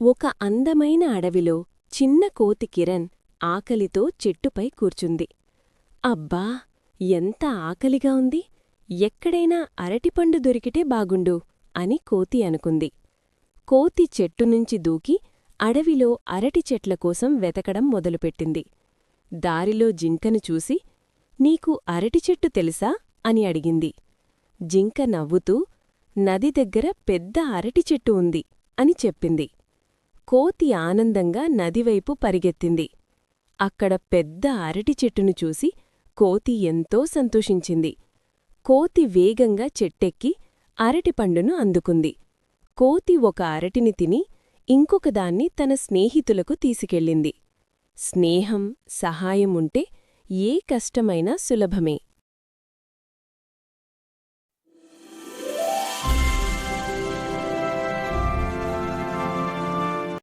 ఒక అందమైన అడవిలో చిన్న కోతి కిరణ్ ఆకలితో చెట్టుపై కూర్చుంది. అబ్బా! ఎంత ఆకలిగా ఉంది. ఎక్కడైనా అరటిపండు దొరికితే బాగుండు అని కోతి అనుకుంది. కోతి చెట్టునుంచి దూకి అడవిలో అరటి చెట్ల కోసం వెతకడం మొదలుపెట్టింది. దారిలో జింకను చూసి నీకు అరటి చెట్టు తెలుసా? అని అడిగింది. జింక నవ్వుతూ నది దగ్గర పెద్ద అరటి చెట్టు ఉంది అని చెప్పింది. కోతి ఆనందంగా నదివైపు పరిగెత్తింది. అక్కడ పెద్ద అరటి చెట్టును చూసి కోతి ఎంతో సంతోషించింది. కోతి వేగంగా చెట్టెక్కి అరటిపండును అందుకుంది. కోతి ఒక అరటిని తిని ఇంకొకదాన్ని తన స్నేహితులకు తీసుకెళ్ళింది. స్నేహం సహాయం ఉంటే ఏ కష్టమైనా సులభమే.